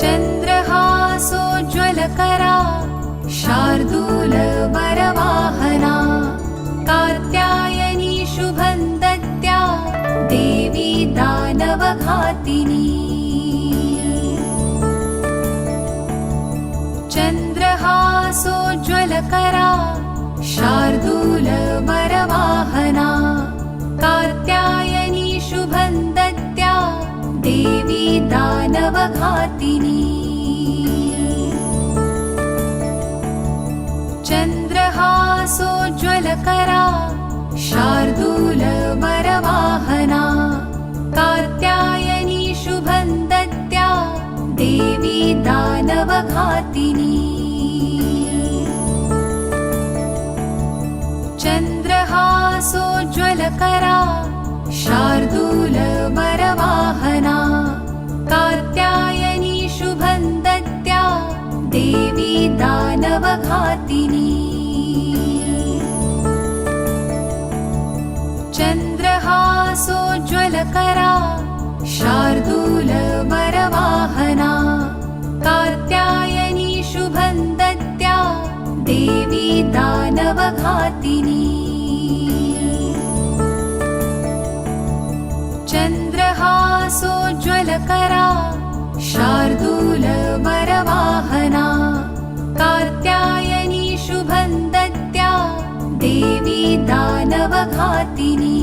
चन्द्रहासोज्ज्वलकरा शार्दूलवरवाहना कात्यायनी शुभं दत्या देवी दानवघातिनी। चन्द्रहासोज्ज्वलकरा दानवघातिनी चन्द्रहासोज्ज्वलकरा शार्दूलवरवाहना कात्यायनी शुभं दत्या देवी दानवघातिनी चन्द्रहासोज्ज्वलकरा दानवघातिनी। चन्द्रहासोज्ज्वलकरा शार्दूलवरवाहना कात्यायनी शुभं दत्या देवी दानवघातिनी। चन्द्रहासोज्ज्वलकरा शार्दूलवरवाहना देवी दानवघातिनी।